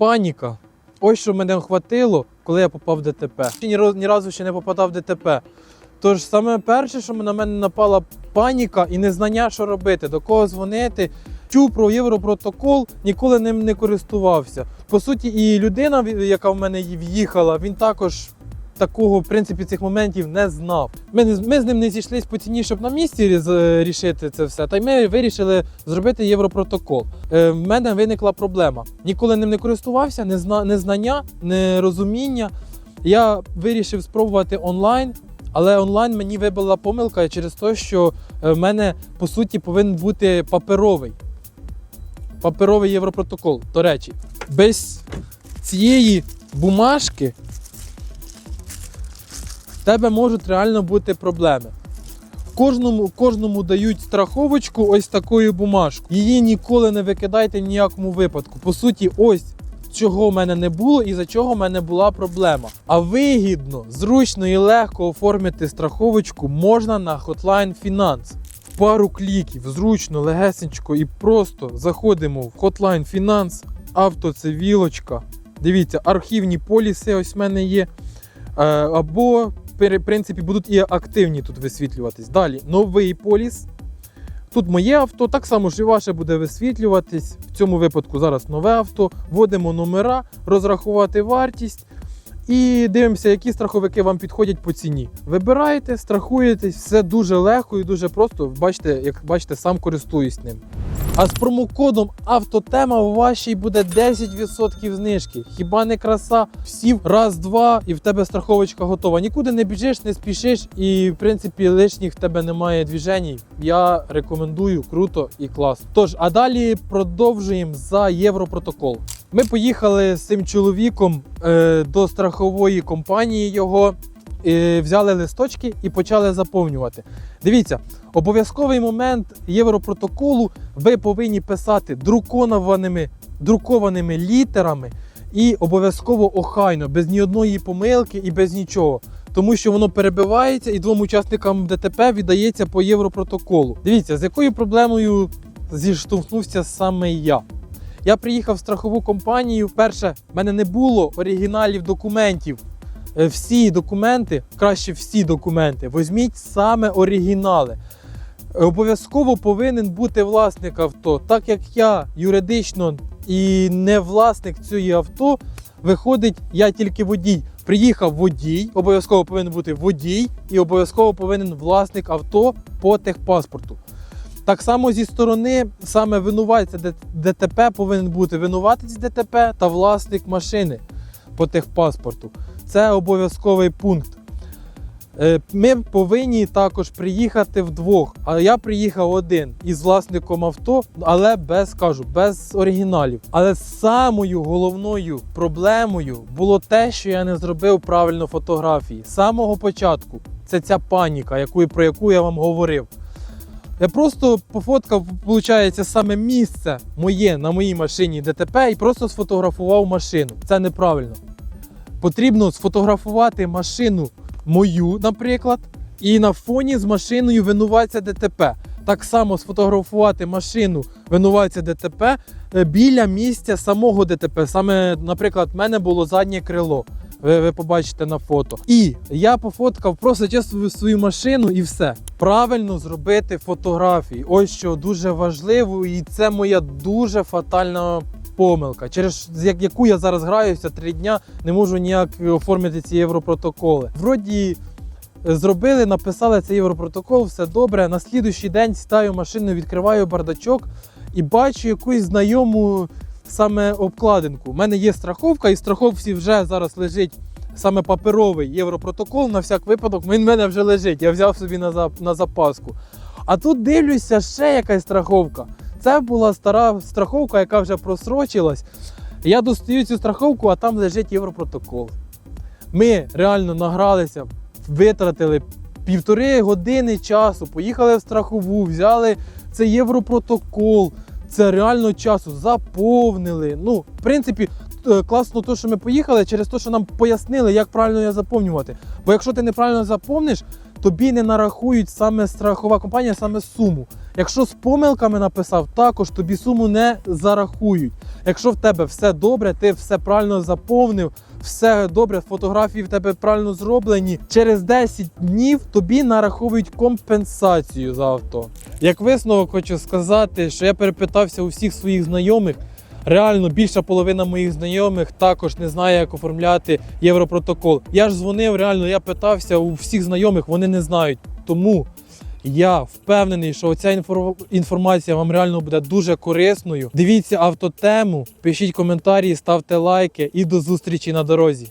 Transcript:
Паніка. Ось що мене охватило, коли я попав в ДТП. Ні, ні разу ще не попадав в ДТП. Тож саме перше, що на мене напала паніка і незнання, що робити, до кого дзвонити. Чув про європротокол, ніколи ним не користувався. По суті, і людина, яка в мене в'їхала, він також такого в принципі цих моментів не знав. Ми, ми з ним не зійшлись по ціні, щоб на місці з- рішити це все. Та й ми вирішили зробити європротокол. Е, в мене виникла проблема. Ніколи ним не користувався, не зна, незнання, нерозуміння. Я вирішив спробувати онлайн. Але онлайн мені вибила помилка через те, що е, в мене по суті повинен бути паперовий. Паперовий європротокол. До речі, без цієї бумажки тебе можуть реально бути проблеми. Кожному, кожному дають страховочку ось такою бумажку. Її ніколи не викидайте в ніякому випадку. По суті, ось чого в мене не було і за чого в мене була проблема. А вигідно, зручно і легко оформити страховочку можна на Hotline Finance. В пару кліків, зручно, легесенько і просто заходимо в Hotline Finance, автоцивілочка. Дивіться, архівні поліси ось в мене є. Е, або, в принципі, будуть і активні тут висвітлюватись. Далі, новий поліс. Тут моє авто, так само ж і ваше буде висвітлюватись. В цьому випадку зараз нове авто. Вводимо номера, розрахувати вартість. І дивимося, які страховики вам підходять по ціні. Вибираєте, страхуєтесь, все дуже легко і дуже просто. Бачите, як бачите, сам користуюсь ним. А з промокодом Автотема у вашій буде 10% знижки. Хіба не краса? Сів раз, два, і в тебе страховочка готова. Нікуди не біжиш, не спішиш, і в принципі лишніх в тебе немає двіжень. Я рекомендую круто і класно. Тож, а далі продовжуємо за Європротокол. Ми поїхали з цим чоловіком е, до страхової компанії його, е, взяли листочки і почали заповнювати. Дивіться, обов'язковий момент Європротоколу ви повинні писати друкованими, друкованими літерами і обов'язково охайно, без ні одної помилки і без нічого. Тому що воно перебивається і двом учасникам ДТП віддається по Європротоколу. Дивіться, з якою проблемою зіштовхнувся саме я. Я приїхав в страхову компанію. Перше, в мене не було оригіналів документів. Е, Всі документи, краще всі документи, візьміть саме оригінали. Е, Обов'язково повинен бути власник авто. Так як я юридично і не власник цієї авто, виходить, я тільки водій. Приїхав водій, обов'язково повинен бути водій, і обов'язково повинен власник авто по техпаспорту. Так само зі сторони саме винуватця ДТП повинен бути винуватець ДТП та власник машини по техпаспорту. Це обов'язковий пункт. Е, Ми повинні також приїхати вдвох. А я приїхав один із власником авто, але без кажу, без оригіналів. Але самою головною проблемою було те, що я не зробив правильно фотографії. З самого початку це ця паніка, яку, про яку я вам говорив. Я просто пофоткав, виходить, саме місце моє на моїй машині ДТП і просто сфотографував машину. Це неправильно. Потрібно сфотографувати машину мою, наприклад, і на фоні з машиною винуватця ДТП. Так само сфотографувати машину винуватця ДТП е, біля місця самого ДТП. Саме, наприклад, в мене було заднє крило. Ви, ви побачите на фото. І я пофоткав просто чисто свою машину і все. Правильно зробити фотографії. Ось що дуже важливо, і це моя дуже фатальна помилка, через яку я зараз граюся три дня, не можу ніяк оформити ці європротоколи. Вроді е, зробили, написали цей європротокол, все добре. На слідуючий день сідаю в машину, відкриваю бардачок і бачу якусь знайому саме обкладинку. У мене є страховка, і страховці вже зараз лежить саме паперовий європротокол. На всяк випадок він в мене вже лежить. Я взяв собі на запаску. А тут дивлюся, ще якась страховка. Це була стара страховка, яка вже просрочилась. Я достаю цю страховку, а там лежить європротокол. Ми реально награлися, витратили півтори години часу, поїхали в страхову, взяли цей європротокол. Це реально часу заповнили. Ну, в принципі, е, класно, то, що ми поїхали, через те, що нам пояснили, як правильно я заповнювати. Бо якщо ти неправильно заповниш, тобі не нарахують саме страхова компанія, саме суму. Якщо з помилками написав, також тобі суму не зарахують. Якщо в тебе все добре, ти все правильно заповнив, все добре, фотографії в тебе правильно зроблені. Через 10 днів тобі нараховують компенсацію за авто. Як висновок хочу сказати, що я перепитався у всіх своїх знайомих. Реально більша половина моїх знайомих також не знає, як оформляти європротокол. Я ж дзвонив, реально, я питався у всіх знайомих, вони не знають. Тому я впевнений, що ця інформація вам реально буде дуже корисною. Дивіться автотему, пишіть коментарі, ставте лайки і до зустрічі на дорозі.